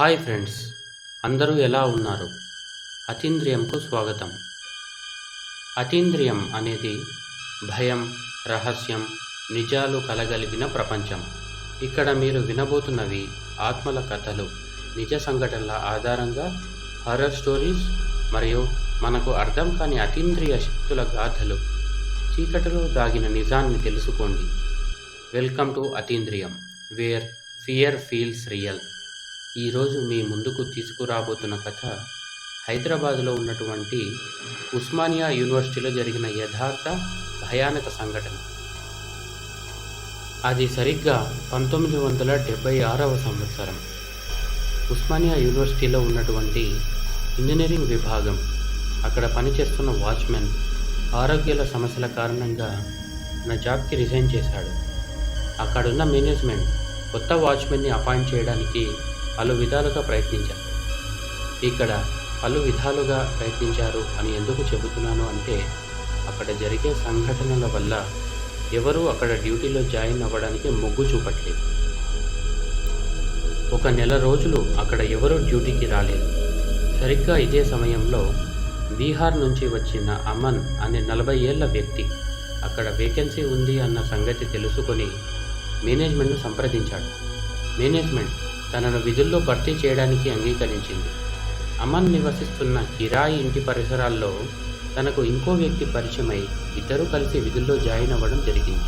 Hi friends అందరూ ఎలా ఉన్నారు? అతీంద్రియంకు స్వాగతం. అతీంద్రియం అనేది భయం రహస్యం నిజాలు కలగలిగిన ప్రపంచం. ఇక్కడ మీరు వినబోతున్నవి ఆత్మల కథలు నిజ సంఘటనల ఆధారంగా హర్రర్ స్టోరీస్ మరియు మనకు అర్థం కాని అతీంద్రియ శక్తుల గాథలు. చీకటిలో దాగిన నిజాన్ని తెలుసుకోండి. వెల్కమ్ టు అతీంద్రియం వేర్ ఫియర్ ఫీల్స్ రియల్. ఈరోజు మీ ముందుకు తీసుకురాబోతున్న కథ హైదరాబాదులో ఉన్నటువంటి ఉస్మానియా యూనివర్సిటీలో జరిగిన యథార్థ భయానక సంఘటన. అది సరిగ్గా పంతొమ్మిది వందల డెబ్బై ఆరవ సంవత్సరం. ఉస్మానియా యూనివర్సిటీలో ఉన్నటువంటి ఇంజనీరింగ్ విభాగం అక్కడ పనిచేస్తున్న వాచ్మెన్ ఆరోగ్యాల సమస్యల కారణంగా నా జాబ్కి రిజైన్ చేశాడు. అక్కడున్న మేనేజ్మెంట్ కొత్త వాచ్మెన్ని అపాయింట్ చేయడానికి పలు విధాలుగా ప్రయత్నించారు. ఇక్కడ పలు విధాలుగా ప్రయత్నించారు అని ఎందుకు చెబుతున్నాను అంటే అక్కడ జరిగే సంఘటనల వల్ల ఎవరూ అక్కడ డ్యూటీలో జాయిన్ అవ్వడానికి మొగ్గు చూపట్లేదు. ఒక నెల రోజులు అక్కడ ఎవరూ డ్యూటీకి రాలేదు. సరిగ్గా ఇదే సమయంలో బీహార్ నుంచి వచ్చిన అమన్ అనే నలభై ఏళ్ళ వ్యక్తి అక్కడ వేకెన్సీ ఉంది అన్న సంగతి తెలుసుకొని మేనేజ్మెంట్ను సంప్రదించాడు. మేనేజ్మెంట్ తనను విధుల్లో భర్తీ చేయడానికి అంగీకరించింది. అమన్ నివసిస్తున్న కిరాయి ఇంటి పరిసరాల్లో తనకు ఇంకో వ్యక్తి పరిచయమై ఇద్దరూ కలిసి విధుల్లో జాయిన్ అవ్వడం జరిగింది.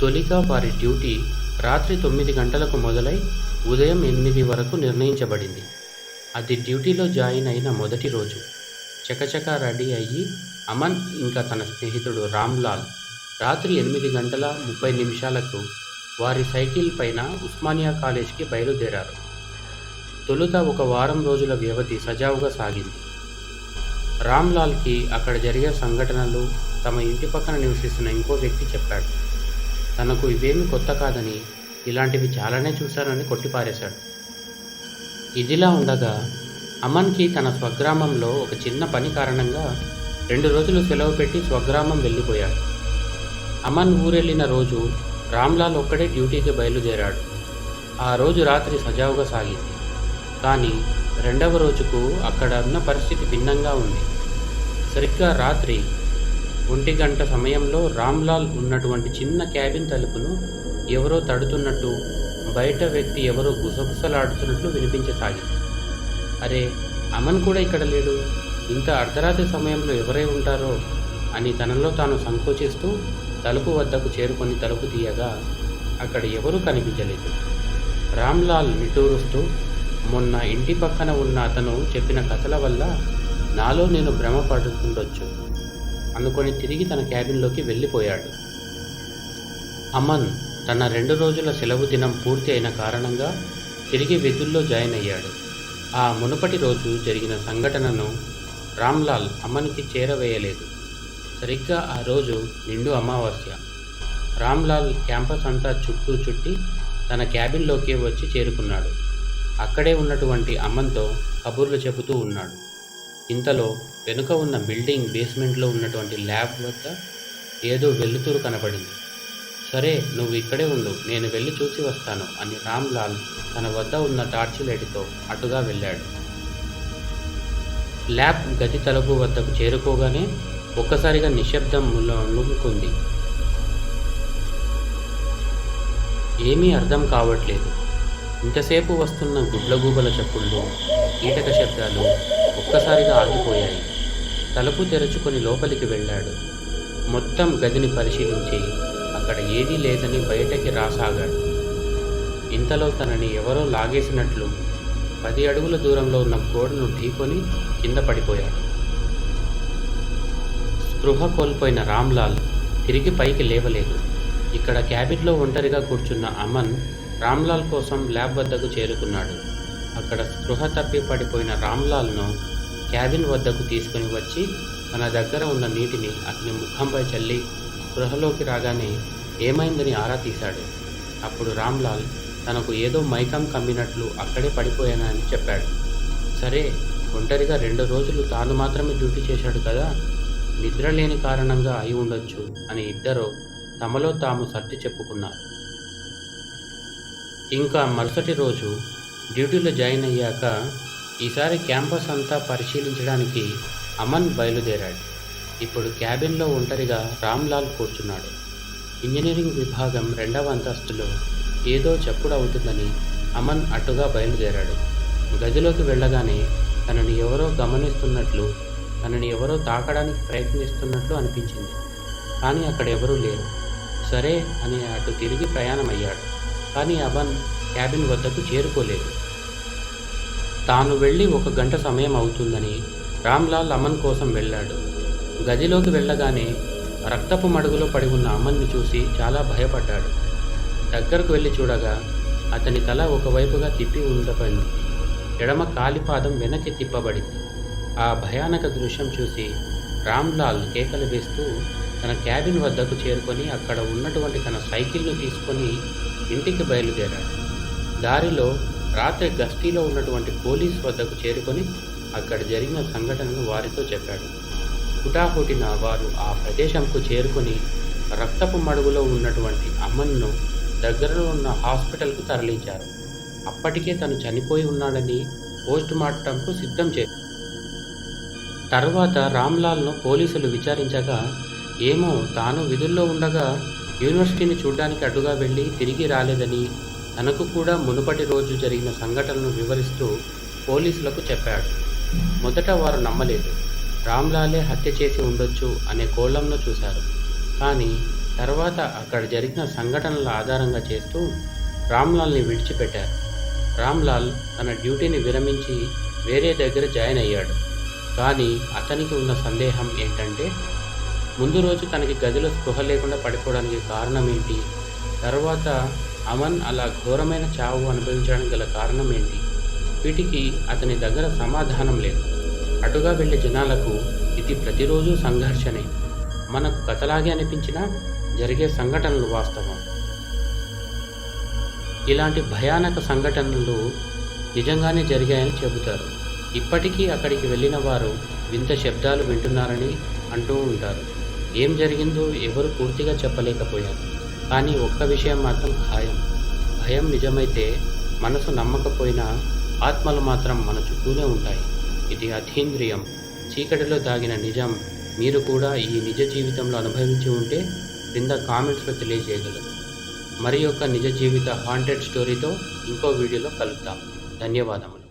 తొలిగా వారి డ్యూటీ రాత్రి తొమ్మిది గంటలకు మొదలై ఉదయం ఎనిమిది వరకు నిర్ణయించబడింది. అది డ్యూటీలో జాయిన్ అయిన మొదటి రోజు. చకచక రెడీ అయ్యి అమన్ ఇంకా తన స్నేహితుడు రామ్లాల్ రాత్రి ఎనిమిది గంటల ముప్పై నిమిషాలకు వారి సైకిల్ పైన ఉస్మానియా కాలేజ్కి బయలుదేరారు. తొలుత ఒక వారం రోజుల వ్యవధి సజావుగా సాగింది. రామ్లాల్కి అక్కడ జరిగే సంఘటనలు తమ ఇంటి పక్కన నివసిస్తున్న ఇంకో వ్యక్తి చెప్పాడు. తనకు ఇవేమీ కొత్త కాదని ఇలాంటివి చాలానే చూశానని కొట్టిపారేశాడు. ఇదిలా ఉండగా అమన్కి తన స్వగ్రామంలో ఒక చిన్న పని కారణంగా రెండు రోజులు సెలవు పెట్టి స్వగ్రామం వెళ్ళిపోయాడు. అమన్ ఊరెళ్ళిన రోజు రామ్లాల్ ఒక్కడే డ్యూటీకి బయలుదేరాడు. ఆ రోజు రాత్రి సజావుగా సాగింది. కానీ రెండవ రోజుకు అక్కడ ఉన్న పరిస్థితి భిన్నంగా ఉంది. సరిగ్గా రాత్రి ఒంటి గంట సమయంలో రామ్లాల్ ఉన్నటువంటి చిన్న క్యాబిన్ తలుపును ఎవరో తడుతున్నట్టు బయట వ్యక్తి ఎవరో గుసగుసలాడుతున్నట్లు వినిపించసాగింది. అరే అమన్ కూడా ఇక్కడ లేడు? ఇంత అర్ధరాత్రి సమయంలో ఎవరై ఉంటారో అని తనలో తాను సంకోచిస్తూ తలుపు వద్దకు చేరుకొని తలుపు తీయగా అక్కడ ఎవరూ కనిపించలేదు. రామ్లాల్ నిటూరుస్తూ మొన్న ఇంటి పక్కన ఉన్న అతను చెప్పిన కథల వల్ల నాలో నేను భ్రమ పడుతుండొచ్చు అనుకొని తిరిగి తన క్యాబిన్లోకి వెళ్ళిపోయాడు. అమన్ తన రెండు రోజుల సెలవు దినం పూర్తి అయిన కారణంగా తిరిగి విధుల్లో జాయిన్ అయ్యాడు. ఆ మునుపటి రోజు జరిగిన సంఘటనను రామ్లాల్ అమన్కి చేరవేయలేదు. సరిగ్గా ఆ రోజు నిండు అమావాస్య. రామ్లాల్ క్యాంపస్ అంతా చుట్టూ చుట్టి తన క్యాబిన్లోకి వచ్చి చేరుకున్నాడు. అక్కడే ఉన్నటువంటి అమ్మంతో కబుర్లు చెబుతూ ఉన్నాడు. ఇంతలో వెనుక ఉన్న బిల్డింగ్ బేస్మెంట్లో ఉన్నటువంటి ల్యాబ్ వద్ద ఏదో వెలుతురు కనపడింది సరే నువ్వు ఇక్కడే ఉండు నేను వెళ్ళి చూసి వస్తాను అని రామ్లాల్ తన వద్ద ఉన్న టార్చ్ లైట్తో అటుగా వెళ్ళాడు. ల్యాబ్ గది తలుపు వద్దకు చేరుకోగానే ఒక్కసారిగా నిశ్శబ్దం నుమ్ముకుంది ఏమీ అర్థం కావట్లేదు. ఇంతసేపు వస్తున్న గుడ్లగూబల చప్పుళ్ళు కీటక శబ్దాలు ఒక్కసారిగా ఆగిపోయాయి. తలుపు తెరుచుకొని లోపలికి వెళ్ళాడు. మొత్తం గదిని పరిశీలించి అక్కడ ఏదీ లేదని బయటకి రాసాగాడు. ఇంతలో తనని ఎవరో లాగేసినట్లు పది అడుగుల దూరంలో ఉన్న గోడను ఢీకొని కింద పడిపోయాడు. స్పృహ కోల్పోయిన రామ్లాల్ తిరిగి పైకి లేవలేదు. ఇక్కడ క్యాబిన్లో ఒంటరిగా కూర్చున్న అమన్ రామ్లాల్ కోసం ల్యాబ్ వద్దకు చేరుకున్నాడు. అక్కడ స్పృహ తప్పి పడిపోయిన రామ్లాల్ను క్యాబిన్ వద్దకు తీసుకుని వచ్చి తన దగ్గర ఉన్న నీటిని అతని ముఖంపై చల్లి స్పృహలోకి రాగానే ఏమైందని ఆరా తీశాడు. అప్పుడు రామ్లాల్ తనకు ఏదో మైకం కమ్మినట్లు అక్కడే పడిపోయానని చెప్పాడు. సరే ఒంటరిగా రెండు రోజులు తాను మాత్రమే డ్యూటీ చేశాడు కదా నిద్ర లేని కారణంగా అయి ఉండొచ్చు అని ఇద్దరు తమలో తాము సర్ది చెప్పుకున్నారు. ఇంకా మరుసటి రోజు డ్యూటీలో జాయిన్ అయ్యాక ఈసారి క్యాంపస్ అంతా పరిశీలించడానికి అమన్ బయలుదేరాడు. ఇప్పుడు క్యాబిన్లో ఒంటరిగా రామ్లాల్ కూర్చున్నాడు. ఇంజనీరింగ్ విభాగం రెండవ అంతస్తులో ఏదో చప్పుడు అవుతుందని అమన్ అటుగా బయలుదేరాడు. గదిలోకి వెళ్ళగానే తనని ఎవరో గమనిస్తున్నట్లు తనని ఎవరో తాకడానికి ప్రయత్నిస్తున్నట్లు అనిపించింది. కానీ అక్కడ ఎవరూ లేరు. సరే అని అటు తిరిగి ప్రయాణమయ్యాడు. కానీ అమన్ క్యాబిన్ వద్దకు చేరుకోలేదు. తాను వెళ్ళి ఒక గంట సమయం అవుతుందని రామ్లాల్ అమన్ కోసం వెళ్ళాడు. గదిలోకి వెళ్ళగానే రక్తపు మడుగులో పడి ఉన్న అమన్ని చూసి చాలా భయపడ్డాడు. దగ్గరకు వెళ్ళి చూడగా అతని తల ఒకవైపుగా తిప్పి ఉండబడింది. ఎడమ కాలిపాదం వెనక్కి తిప్పబడింది. ఆ భయానక దృశ్యం చూసి రామ్లాల్ కేకలు వేస్తూ తన క్యాబిన్ వద్దకు చేరుకొని అక్కడ ఉన్నటువంటి తన సైకిల్ను తీసుకొని ఇంటికి బయలుదేరాడు. దారిలో రాత్రి గస్తీలో ఉన్నటువంటి పోలీస్ వద్దకు చేరుకొని అక్కడ జరిగిన సంఘటనను వారితో చెప్పాడు. హుటాహుటిన వారు ఆ ప్రదేశంకు చేరుకొని రక్తపు మడుగులో ఉన్నటువంటి అమ్మన్ను దగ్గరలో ఉన్న హాస్పిటల్కు తరలించారు. అప్పటికే తను చనిపోయి ఉన్నాడని పోస్ట్ మార్టంకు సిద్ధం చేశారు. తర్వాత రామ్లాల్ను పోలీసులు విచారించగా ఏమో తాను విధుల్లో ఉండగా యూనివర్సిటీని చూడడానికి అడ్డుగా వెళ్ళి తిరిగి రాలేదని తనకు కూడా మునుపటి రోజు జరిగిన సంఘటనను వివరిస్తూ పోలీసులకు చెప్పాడు. మొదట వారు నమ్మలేదు. రామ్లాలే హత్య చేసి ఉండొచ్చు అనే కోణంలో చూశారు. కానీ తర్వాత అక్కడ జరిగిన సంఘటనల ఆధారంగా చేస్తూ రామ్లాల్ని విడిచిపెట్టారు. రామ్లాల్ తన డ్యూటీని విరమించి వేరే దగ్గర జాయిన్ అయ్యాడు. కానీ అతనికి ఉన్న సందేహం ఏంటంటే ముందు రోజు తనకి గదిలో స్పృహ లేకుండా పడిపోవడానికి కారణం ఏంటి? తర్వాత అమన్ అలా ఘోరమైన చావు అనుభవించడానికి గల కారణం ఏంటి? వీటికి అతని దగ్గర సమాధానం లేదు. అటుగా వెళ్ళే జనాలకు ఇది ప్రతిరోజు సంఘర్షణే. మనకు కథలాగే అనిపించినా జరిగే సంఘటనలు వాస్తవం. ఇలాంటి భయానక సంఘటనలు నిజంగానే జరిగాయని చెబుతారు. ఇప్పటికీ అక్కడికి వెళ్ళిన వారు వింత శబ్దాలు వింటున్నారని అంటూ ఉంటారు. ఏం జరిగిందో ఎవరు పూర్తిగా చెప్పలేకపోయారు. కానీ ఒక్క విషయం మాత్రం ఖాయం. భయం నిజమైతే మనసు నమ్మకపోయినా ఆత్మలు మాత్రం మన చుట్టూనే ఉంటాయి. ఇది అధీంద్రియం. చీకటిలో దాగిన నిజం. మీరు కూడా ఈ నిజ జీవితంలో అనుభవించి ఉంటే క్రింద కామెంట్స్లో తెలియజేయగలరు. మరి యొక్క నిజ జీవిత హాంటెడ్ స్టోరీతో ఇంకో వీడియోలో కలుద్దాం. ధన్యవాదములు.